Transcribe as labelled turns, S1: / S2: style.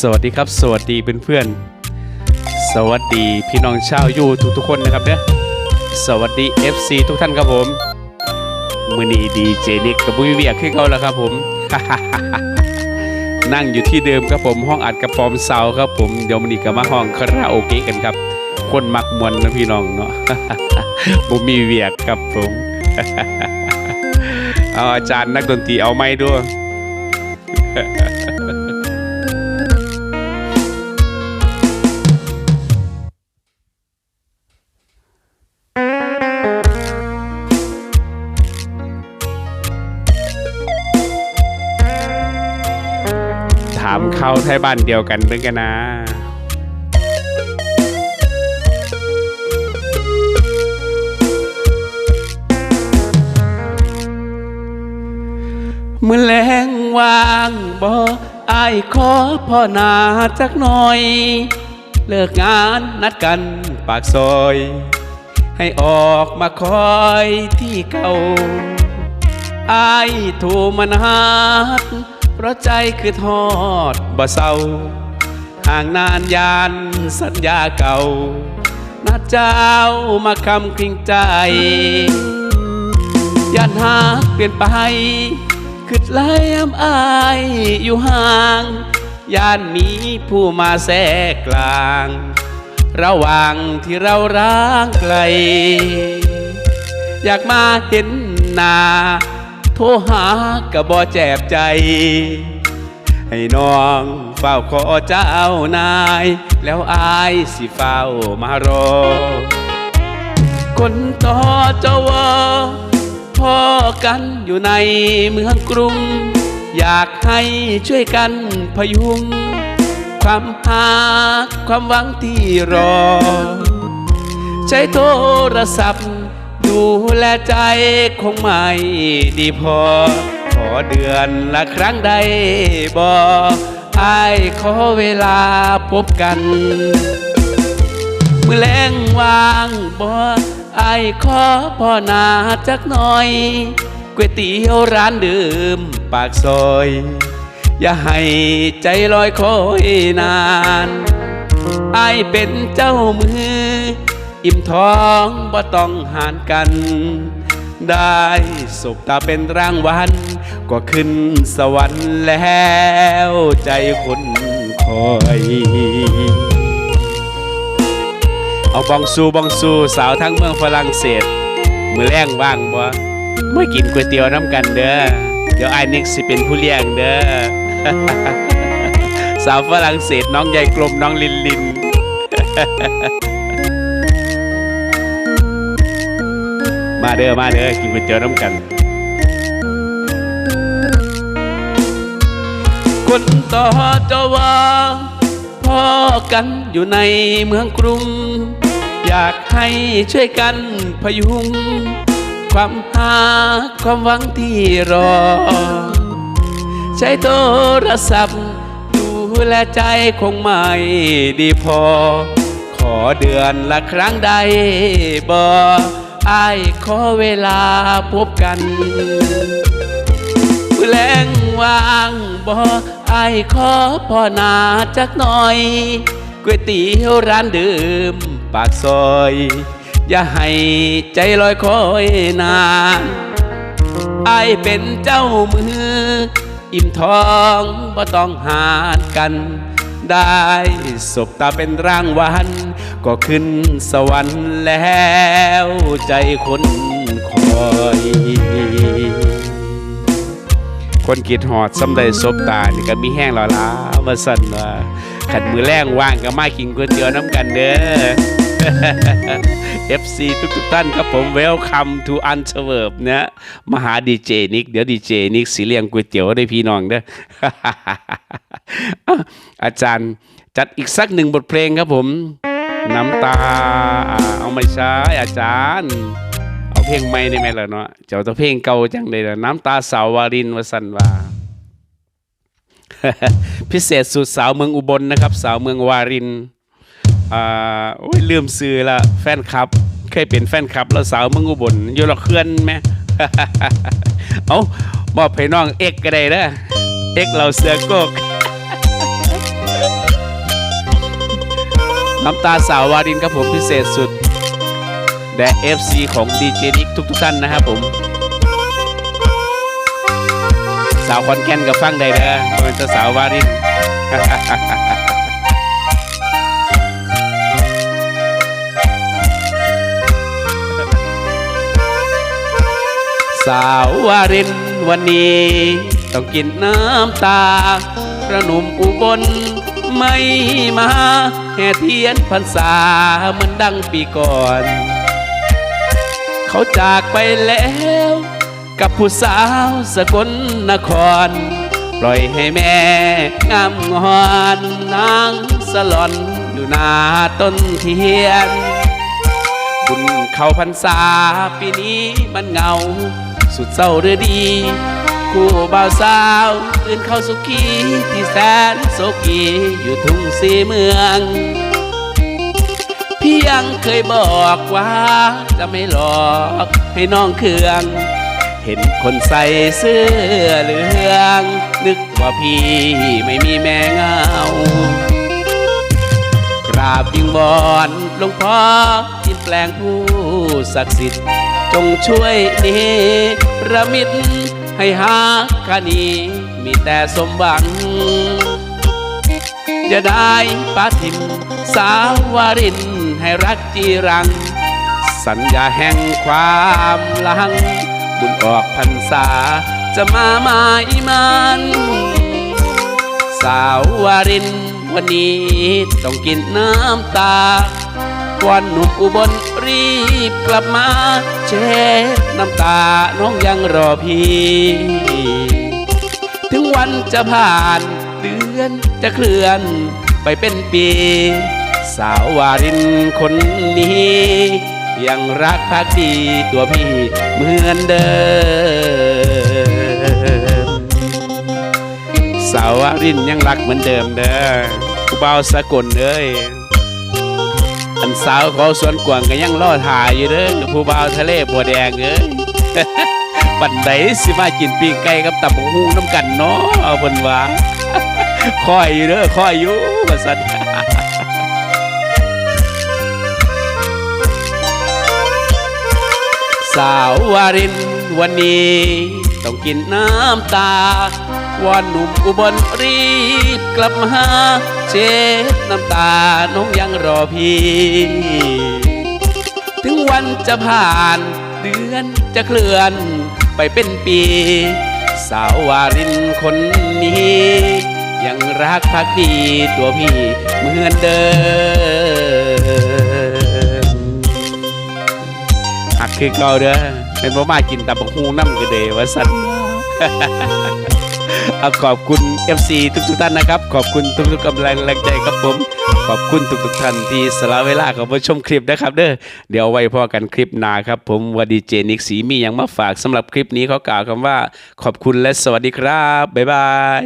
S1: สวัสดีครับ สวัสดีเพื่อนๆสวัสดีพี่น้องชาวยูทุกทุกๆคนนะครับเนี่ยสวัสดี FC ทุกท่านครับผมมือนีดีเจนิกกับบุ้ยเวียกขึ้นเขาแล้วครับผม นั่งอยู่ที่เดิมครับผมห้องอัดกระปอมเสาครับผมเดี๋ยวมันนี้ก็มาห้องคาราโอเกะกันครับ คนมักมวนนะพี่น้องเนาะบุมีเวียกครับผมเอาอาจารย์นักดนตรีเอาไม้ด้วยามเขาไทยบ้านเดียวกันด้วยกันนะเมื่อแรงวางบ่อายขอพ่อนาจักหน่อย เลิกงานนัดกันปากซอย ให้ออกมาคอยที่เก่าอายโทรมานัด เพราะใจคือทอดบ่เศร้าห่างนานยานสัญญาเก่านัดเจ้ามาคำคลิงใจยันหากเปลี่ยนไปคือไล่ยำอายอยู่ห่างยานมีผู้มาแทรกกลาง ระหว่างที่เราร้างไกล อยากมาเห็นหน้า ทรหากะบ่แจบใจ ให้น้องเฝ้าขอเจ้านาย แล้วอายสิเฝ้ามารอ คนต่อเจ้าวอพ่อกันอยู่ในเมืองกรุง อยากให้ช่วยกันพยุง ความหาความหวังที่รอ ใช้โทรศัพท์ ดูแลใจคงไม่ดีพอ ขอเดือนละครั้งใดบออายขอเวลาพบกัน เมือแรงวางบ่ไอายขอพ่อนาจักหน่อยก๋วยเตี๋ยวร้านเดิมปากซอย อย่าให้ใจลอยคอยนานไอายเป็นเจ้ามือ อิ่มท้องบ่ต้องหารกัน ได้สบตาเป็นรางวัลก็ขึ้นสวรรค์แล้วใจคนคอย เอาบองซูบองซูสาวทั้งเมืองฝรั่งเศส มือแรงว่างบ่ไม่กินก๋วยเตี๋ยวน้ำกันเด้อ เดี๋ยวไอ้นิกสิเป็นผู้เลี้ยงเด้อ สาวฝรั่งเศสน้องใหญ่กลมน้องลินลิน มาเด้อมาเด้อกินก๋วยเตี๋ยวน้ำกัน คนต่อเจ้าว่าพ่อกันอยู่ในเมืองกรุง อยากให้ช่วยกันพยุง ความหาความหวังที่รอ ใช้โทรศัพท์ ดูแลใจคงไม่ดีพอ ขอเดือนละครั้งใดบ ออายขอเวลาพบกันแรงวางบ่ไอายขอพ่อนาจักหน่อยก๋วยเตี๋ยวร้านเดิมปากซอย อย่าให้ใจลอยคอยนานไอายเป็นเจ้ามือ อิ่มท้องบ่ต้องหารกัน ได้สบตาเป็นร่างวันก็ขึ้นสวรรค์แล้วใจคนคอย คนกิดหอดสำได้ซบตานี่ก็มีแห้งแล้วล่ะมาสั่นว่าขันมือแรงว่างก็มากินก๋วยเตี๋ยวน้ำกันเด้อ FC ทุกทุกๆท่านครับผม Welcome to u n t w e r p นะมาหาดีเจนิก เดี๋ยวดีเจนิกสิเลียงก๋วยเตี๋ยวได้พี่น้องเด้อ อาจารย์จัดอีกสักหนึ่งบทเพลงครับผม น้ำตา เอาไม่ใช่อาจารย์ เอาเพลงใหม่ได้ไหมล่ะเนาะเจ้าตัวเพลงเก่าจังเลยล่ะน้ำตาสาววารินวสันวาพิเศษสุดสาวเมืองอุบลนะครับ สาวเมืองวารินอ่าโอ้ยลืมซื้อละแฟนคลับ เคยเป็นแฟนคลับแล้วสาวเมืองอุบลอยู่ละเคลื่อนไหมเอามอบให้น้องเอกก็ได้นะเอกเราเสือโกก น้ำตาสาววารินครับผมพิเศษสุดแด่ FC ของดีเจนิกทุกทุกๆท่านนะครับผม สาวคอนแก่นกับฟังได้เด้อเป็นสาววารินสาววารินวันนี้ ต้องกินน้ำตาพระหนุ่มอุบลไม่มา แห่เทียนพรรษาเหมือนดังปีก่อน เขาจากไปแล้วกับผู้สาวสกลนคร ปล่อยให้แม่งามงอนนางสลอนอยู่หน้าต้นเทียน บุญเข้าพรรษาปีนี้มันเงา สุดเศร้าหรือดี คู่บ่าวสาวตื่นเข้าสุขีที่แสนโศกีอยู่ทุ่งสีเมือง พี่ยังเคยบอกว่าจะไม่หลอกให้น้องเคือง เห็นคนใส่เสื้อเหลือง นึกว่าพี่ไม่มีแม่เงากราบยิงบอนหลวงพ่อที่แปลงผู้ศักดิ์สิทธิ์ จงช่วยเนระมิต ให้หาคานีมีแต่สมหวังอย่าได้ปาทิมสาววารินให้รักจีรัง สัญญาแห่งความหลัง บุญออกพรรษาจะมาหมายมันสาววารินวันนี้ต้องกินน้ำตาวันหนุ่มอุบล รีบกลับมาเช็ดน้ำตาน้องยังรอพี่ ถึงวันจะผ่านเดือนจะเคลื่อนไปเป็นปี สาววารินคนนี้ ยังรักพักดีตัวพี่เหมือนเดิม สาววารินยังรักเหมือนเดิมเด้อผู้บ่าวสกลเอ้ย อันสาวขอสวนกวางก็ยังรอถ่ายอยู่เด้อผู้บ่าวทะเลบัวแดงเอ้ยบันไดสิมากินปีกไก่กับตับหูน้ำกันเนาะเอาเพิ่นว่าคอยอยู่เด้อคอยอยู่ว่าซั่นสาววารินวันนี้ต้องกินน้ำตา วันหนุ่มอุบลรีบกลับมาเช็ดน้ำตาน้องยังรอพี่ ถึงวันจะผ่านเดือนจะเคลื่อนไปเป็นปี สาววารินคนนี้ ยังรักพักดีตัวพี่เหมือนเดิมหักคือเก่าเด้อเป็นบ่มากินตับบักฮูน้ำก็เดว่าสัน เอาขอบคุณ FC ทุกๆท่านนะครับ ขอบคุณทุกๆกำลังแรงใจครับผม ขอบคุณทุกๆท่านที่สละเวลาเข้ามาชมคลิปนะครับเด้อเดี๋ยวไว้พอกันคลิปหน้าครับ ผมวดีเจนิกสีมีอย่างมาฝากสำหรับคลิปนี้เขากล่าวคำว่า ขอบคุณและสวัสดีครับ บ๊ายบาย